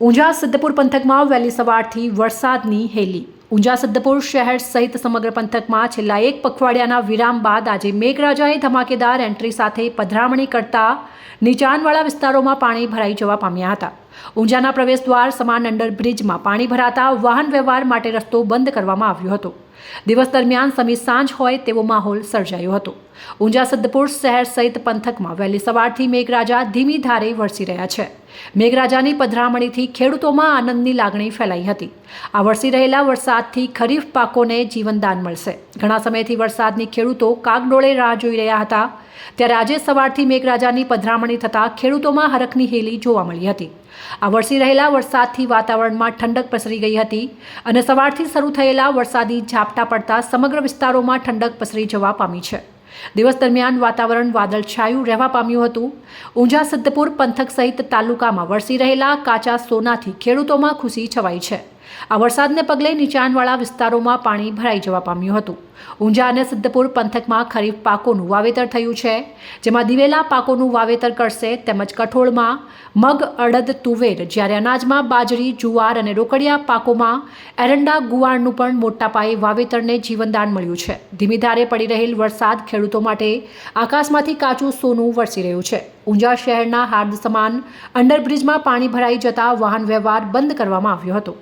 ઊંઝા સિદ્ધપુર પંથકમાં વહેલી સવારથી વરસાદની હેલી. ઊંઝા સિદ્ધપુર શહેર સહિત સમગ્ર પંથકમાં છેલ્લા એક પખવાડિયાના વિરામ બાદ આજે મેઘરાજાએ ધમાકેદાર એન્ટ્રી સાથે પધરામણી કરતા નીચાણવાળા વિસ્તારોમાં પાણી ભરાઈ જવા પામ્યા હતા. ઊંઝાના પ્રવેશદ્વાર સમાન અંડરબ્રિજમાં પાણી ભરાતા વાહન વ્યવહાર માટે રસ્તો બંધ કરવામાં આવ્યો હતો. દિવસ દરમિયાન સમી સાંજ હોય તેવો માહોલ સર્જાયો હતો. ઊંઝા સદપુર શહેર સહિત પંથકમાં વહેલી સવારથી મેઘરાજા ધીમી ધારે વરસી રહ્યા છે. મેઘરાજાની પધરામણીથી ખેડૂતોમાં આનંદની લાગણી ફેલાઈ હતી. આ વરસી રહેલા વરસાદથી ખરીફ પાકોને જીવનદાન મળશે. ઘણા સમયથી વરસાદની ખેડૂતો કાગડોળે રાહ જોઈ રહ્યા હતા. ત્યારે આજે સવારથી મેઘરાજાની પધરામણી થતાં ખેડૂતોમાં હરખની હેલી જોવા મળી હતી. આ વરસી રહેલા વરસાદથી વાતાવરણમાં ઠંડક પસરી ગઈ હતી અને સવારથી શરૂ થયેલા વરસાદી ઝાપટા પડતા સમગ્ર વિસ્તારોમાં ઠંડક પસરી જવા પામી છે. દિવસ દરમિયાન વાતાવરણ વાદળછાયું રહેવા પામ્યું હતું. ઊંઝા સિદ્ધપુર, પંથક સહિત તાલુકામાં વરસી રહેલા કાચા સોનાથી ખેડૂતોમાં ખુશી છવાઈ છે. આ વરસાદને પગલે નીચાણવાળા વિસ્તારોમાં પાણી ભરાઈ જવા પામ્યું હતું. ઊંઝા અને સિદ્ધપુર પંથકમાં ખરીફ પાકોનું વાવેતર થયું છે, જેમાં દિવેલા પાકોનું વાવેતર કરશે તેમજ કઠોળમાં મગ, અડદ, તુવેર જ્યારે અનાજમાં બાજરી, જુવાર અને રોકડિયા પાકોમાં એરંડા, ગુવારનું પણ મોટા પાયે વાવેતરને જીવનદાન મળ્યું છે. ધીમી ધારે પડી રહેલ વરસાદ ખેડૂતો માટે આકાશમાંથી કાચું સોનું વરસી રહ્યું છે. ઊંઝા શહેરના હાર્દ સમાન અંડરબ્રિજમાં પાણી ભરાઈ જતા વાહન વ્યવહાર બંધ કરવામાં આવ્યો હતો.